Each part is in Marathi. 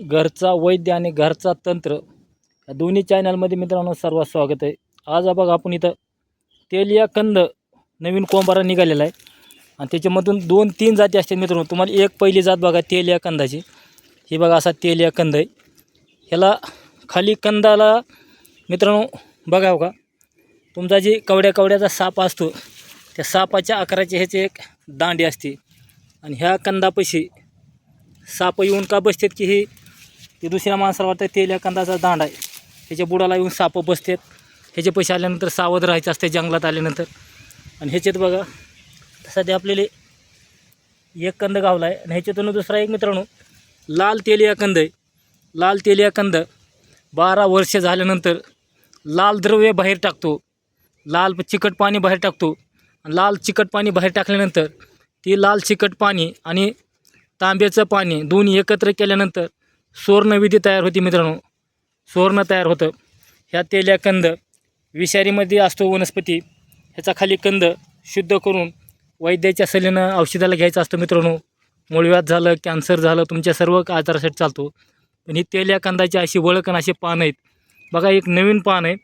घरचा वैद्य आणि घरचा तंत्र या दोन्ही चॅनलमध्ये मित्रांनो सर्वात स्वागत आहे. आज बघा आपण इथं तेलिया कंद नवीन कोंबारा निघालेला आहे. आणि त्याच्यामधून दोन तीन जाती असतात मित्रांनो. तुम्हाला एक पहिली जात बघा तेलिया कंदाची. ही बघा असा तेलिया कंद आहे. ह्याला खाली कंदाला मित्रांनो बघा का तुमचा जे कवड्या कवड्याचा साप असतो त्या सापाच्या आकाराची ह्याची एक दांडी असते. आणि ह्या कंदापाशी साप येऊन का बसतात की हे ते दुसऱ्या माणसाला वाटतं तेल्या कंदाचा दांड आहे. ह्याच्या बुडाला येऊन सापं बसतात. ह्याचे पैसे आल्यानंतर सावध राहायचं असते जंगलात आल्यानंतर. आणि ह्याच्यात बघा सध्या आपल्याला एक कंद गावला आहे. आणि ह्याच्यातून दुसरा एक मित्रांनो लाल तेलिया कंद आहे. लाल तेलिया कंद बारा वर्ष झाल्यानंतर लाल द्रव्य बाहेर टाकतो. लाल चिकट पाणी बाहेर टाकतो. आणि लाल चिकट पाणी बाहेर टाकल्यानंतर ती लाल चिकट पाणी आणि तांब्याचं पाणी दोन्ही एकत्र केल्यानंतर सुवर्णविधी तयार होती मित्रांनो. सुवर्ण तयार होतं. ह्या तेल्या कंद विषारीमध्ये असतो वनस्पती. ह्याचा खाली कंद शुद्ध करून वैद्याच्या सलीनं औषधाला घ्यायचं असतं मित्रांनो. मुळव्याध झालं कॅन्सर झालं तुमच्या सर्व आजारासाठी चालतो. पण ही तेल्या कंदाची अशी वळकण असे पानं आहेत. बघा एक नवीन पान आहे.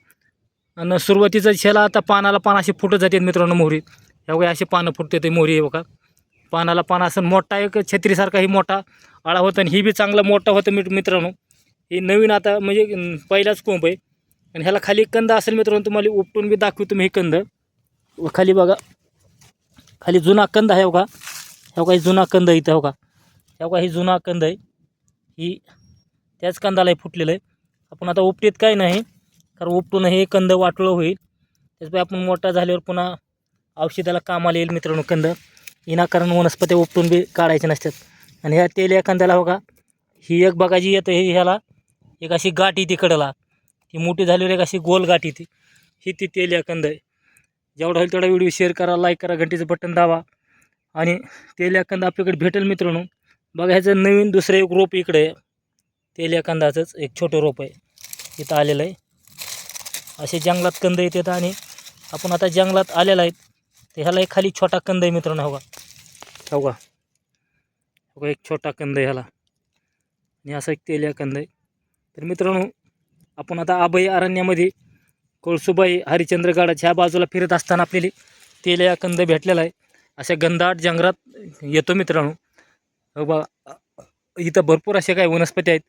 आणि सुरुवातीचं शेला आता पानाला पान असे फुटत जातात मित्रांनो मोहरीत ह्या वगैरे असे पानं फुटते ते मोहरी बघा. पानाला पान असं मोठा एक छत्रीसारखा ही मोठा आळा होता आणि ही बी चांगला मोठा होतं मित्र मित्रांनो. ही नवीन आता म्हणजे पहिलाच कोंब आहे. आणि ह्याला खाली कंद असेल मित्रांनो तुम्हाला उपटून बी दाखवू तुम्ही हे कंद. व खाली बघा. खाली जुना कंद आहे हो बघा ह्या काही जुना कंद आहे इथं हो का? ह्या बघा ही जुना कंद आहे. ही त्याच कंदाला हे फुटलेलं आहे. आपण आता उपटीत काय नाही कारण उपटून हे कंद वाटळं होईल. त्याच्यामुळे आपण मोठा झाल्यावर पुन्हा औषधाला कामाला येईल मित्रांनो कंद. विनाकारण वनस्पती उपटून बी काढायचे नसतात. आणि ह्या तेल एखाद्याला कंदाला बघा ही एक बघा जी येतं हे ह्याला एक अशी गाठी येते कडला ती मोठी झाल्यावर एक अशी गोल गाठी ती. ही ती तेल या कंद आहे. जेवढा होईल तेवढा व्हिडिओ शेअर करा लाईक करा घंटीचं बटन दाबा. आणि तेल या आपल्याकडे भेटेल मित्रांनो. बघा ह्याचं नवीन दुसरं एक रोप इकडे आहे. तेल या कंदाचंच एक छोटं रोप आहे. इथं आलेलं आहे. असे जंगलात कंद येतात आणि आपण आता जंगलात आलेला आहेत तर ह्याला एक खाली छोटा कंद आहे मित्रांनो हो का हो का हो एक छोटा कंद ह्याला. आणि असा एक तेलिया कंद आहे. तर मित्रांनो आपण आता आबई अरण्यामध्ये कोळसुबाई हरिश्चंद्रगडाच्या ह्या बाजूला फिरत असताना आपल्याला तेलिया कंद भेटलेला आहे. अशा गंधाट जंगलात येतो मित्रांनो. हो बा इथं भरपूर असे काही वनस्पती आहेत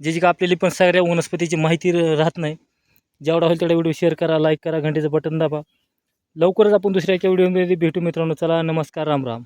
जे का आपल्याला पण सगळ्या वनस्पतीची माहिती राहत नाही. जेवढा होईल तेवढा व्हिडिओ शेअर करा लाईक करा घंटेचं बटन दाबा. लवकरच आपण दुसऱ्या एका व्हिडिओमध्ये भेटू मित्रांनो. चला नमस्कार राम राम.